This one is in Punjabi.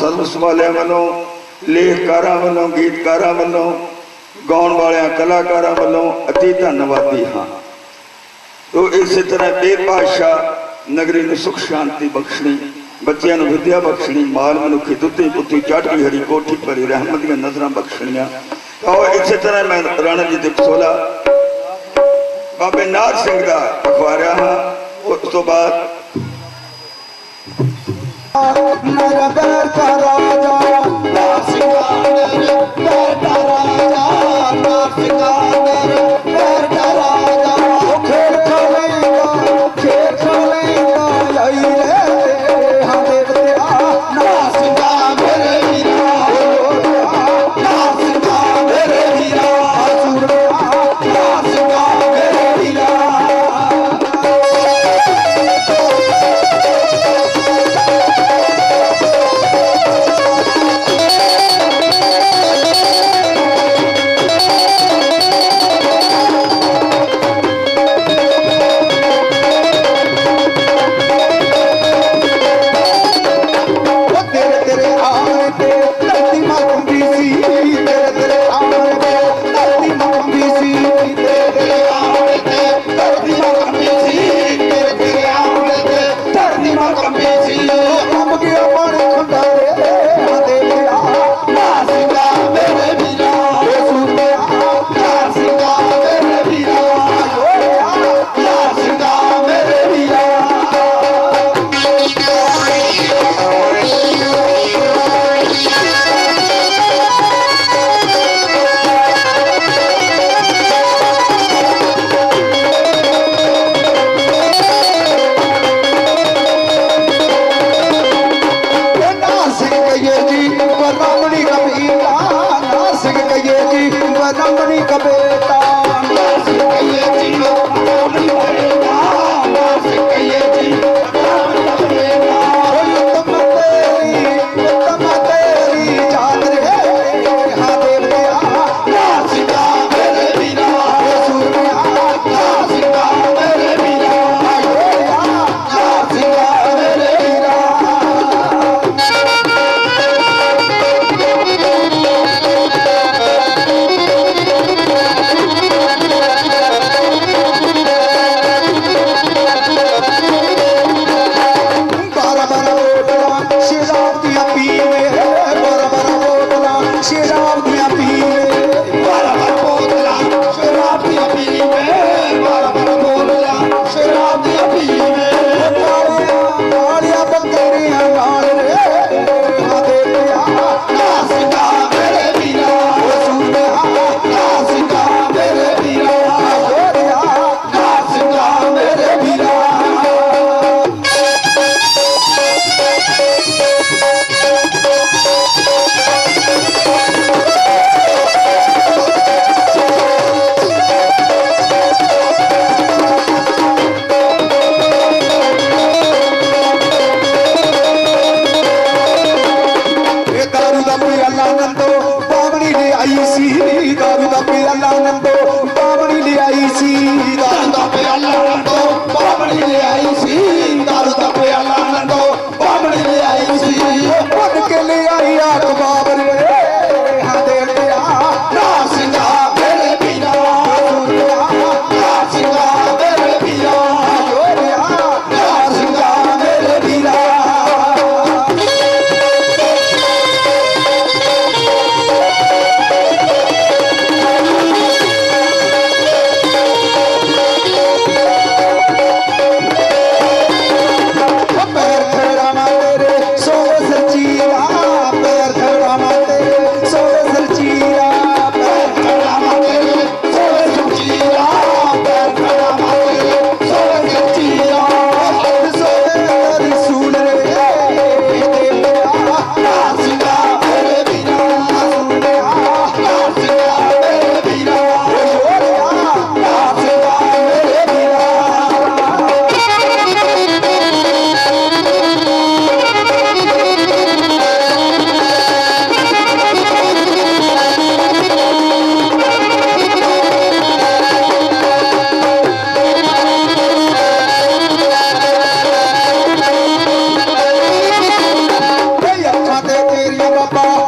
ਸਰਵਿਸ ਵਾਲਿਆਂ ਵੱਲੋਂ, ਲੇਖਕਾਰਾਂ ਵੱਲੋਂ, ਗੀਤਕਾਰਾਂ ਵੱਲੋਂ, ਗਾਉਣ ਵਾਲਿਆਂ, ਕਲਾਕਾਰਾਂ ਵੱਲੋਂ ਅਤੀ ਧੰਨਵਾਦੀ ਹਾਂ। ਤੋ ਇਸੇ ਤਰ੍ਹਾਂ ਬੇਪਾਸ਼ਾ ਨਗਰੀ ਨੂੰ ਸੁਖ, ਸ਼ਾਂਤੀ ਬਖਸ਼ਣੀ, ਬੱਚਿਆਂ ਨੂੰ ਵਿਦਿਆ ਬਖਸ਼ਣੀ, ਮਾਲ ਮਨੁੱਖੀ ਦੁੱਤੀ ਪੁੱਤੀ ਚੜ੍ਹਦੀ ਹਰੀ ਕੋਠੀ ਭਰੀ ਰਹਿਮਤ ਦੀਆਂ ਨਜ਼ਰਾਂ ਬਖਸ਼ਣੀਆਂ। ਔਰ ਇਸੇ ਤਰ੍ਹਾਂ ਮੈਂ ਰਾਣਾ ਜੀ ਦੇ ਪਸੋਲਾ, ਬਾਬੇ ਨਾਥ ਸਿੰਘ ਦਾ ਅਖਵਾਰਿਆ ਹਾਂ। ਉਸ ਤੋਂ ਬਾਅਦ Mera అన్నానంతో బాబుని ఐసీ గారు తప్పి అన్నానంతో. papá.